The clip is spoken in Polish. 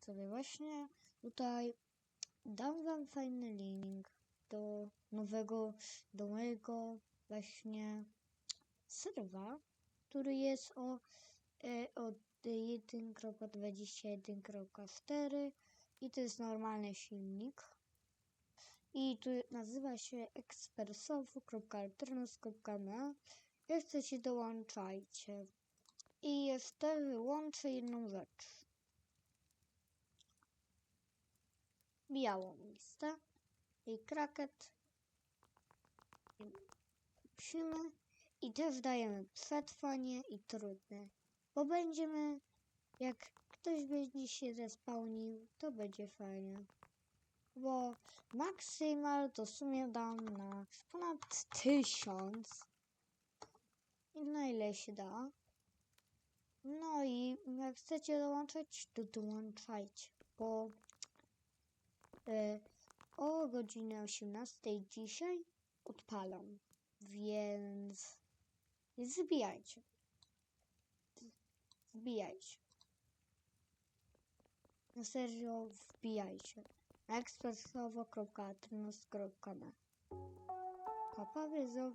sobie właśnie tutaj dam wam fajny link do nowego, do mojego właśnie serwa, który jest o, e, od 1.21.4 i to jest normalny silnik. I tu nazywa się expersowo.alternus.me Jak chcecie dołączajcie. I jeszcze wyłączę jedną rzecz. Białą listę i kraket. Musimy i też dajemy przetrwanie i trudne. Bo będziemy, jak ktoś będzie się zespałnił, to będzie fajnie. Bo maksymal to w sumie dam na ponad tysiąc. I na ile się da. No i jak chcecie dołączyć, to dołączajcie, bo o godzinie 18 dzisiaj odpalam, więc zbijajcie. Wbijajcie. Na serio wbijajcie. Na ekspresowo.atrnos.me Papa widzowie.